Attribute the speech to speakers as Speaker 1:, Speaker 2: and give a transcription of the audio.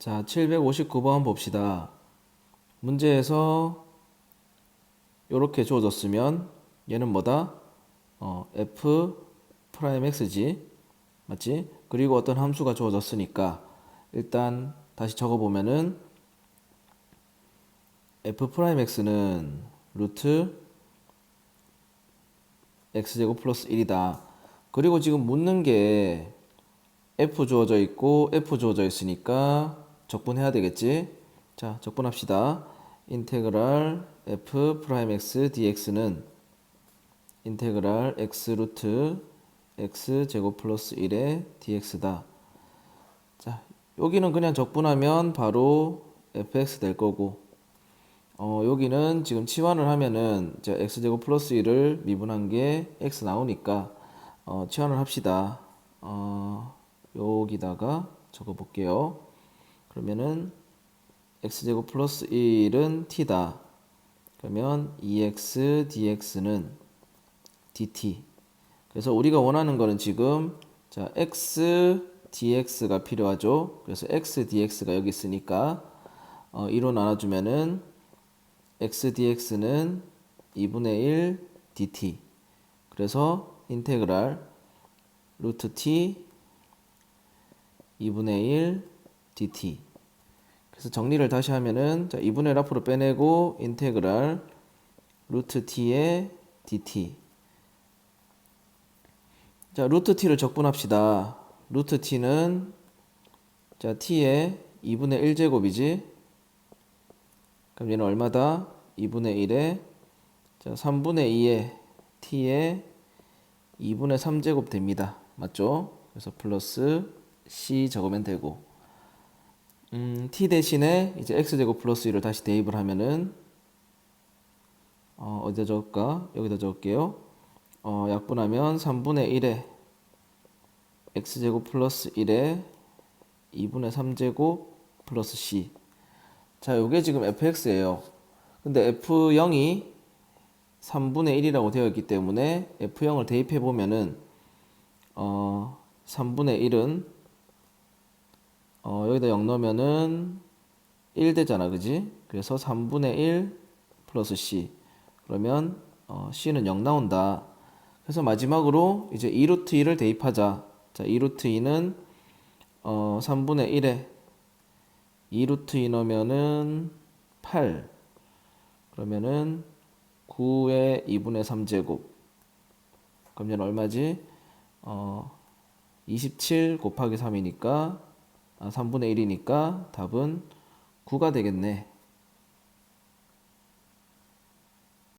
Speaker 1: 자, 759번 봅시다. 문제에서 이렇게 주어졌으면 얘는 뭐다? 어, f 프라임 x지. 맞지? 그리고 어떤 함수가 주어졌으니까 일단 다시 적어 보면은 f 프라임 x는 루트 x제곱 플러스 1이다. 그리고 지금 묻는 게 f 주어져 있고 f 주어져 있으니까 적분해야 되겠지? 자, 적분합시다. 인테그랄 f 프라임 x dx는 인테그랄 x 루트 x 제곱 플러스 1의 dx다. 자, 여기는 그냥 적분하면 바로 fx 될 거고 어, 여기는 지금 치환을 하면은 x제곱 플러스 1을 미분한 게 x 나오니까 어, 치환을 합시다. 어, 여기다가 적어 볼게요. 그러면은 x제곱 플러스 1은 t다. 그러면 2x dx는 dt. 그래서 우리가 원하는 거는 지금 자 x dx가 필요하죠. 그래서 x dx가 여기 있으니까 어, 2로 나눠주면은 x dx는 2분의 1 dt. 그래서 인테그랄 루트 t 2분의 1 dt. 그래서 정리를 다시 하면은 자 2분의 1 앞으로 빼내고 인테그랄 루트 t의 dt. 자 루트 t를 적분합시다. 루트 t는 자 t의 2분의 1제곱이지. 그럼 얘는 얼마다? 2분의 1에 자 3분의 2의 t의 2분의 3제곱 됩니다. 맞죠? 그래서 플러스 c 적으면 되고 음, t 대신에 이제 x제곱 플러스 1을 다시 대입을 하면은 어, 어디다 적을까? 여기다 적을게요. 어, 약분하면 3분의 1에 x제곱 플러스 1에 2분의 3제곱 플러스 c 자, 요게 지금 fx예요. 근데 f0이 3분의 1이라고 되어 있기 때문에 f0을 대입해 보면은 어, 3분의 1은 어, 여기다 0 넣으면은 1 되잖아. 그지? 그래서 3분의 1 플러스 c. 그러면 어, c는 0 나온다. 그래서 마지막으로 이제 2루트 2를 대입하자. 자, 2루트 2는 어, 3분의 1에 2루트 2 넣으면은 8. 그러면은 9의 2분의 3제곱. 그럼 얘는 얼마지? 어, 27 곱하기 3이니까 아, 3분의 1이니까 답은 9가 되겠네.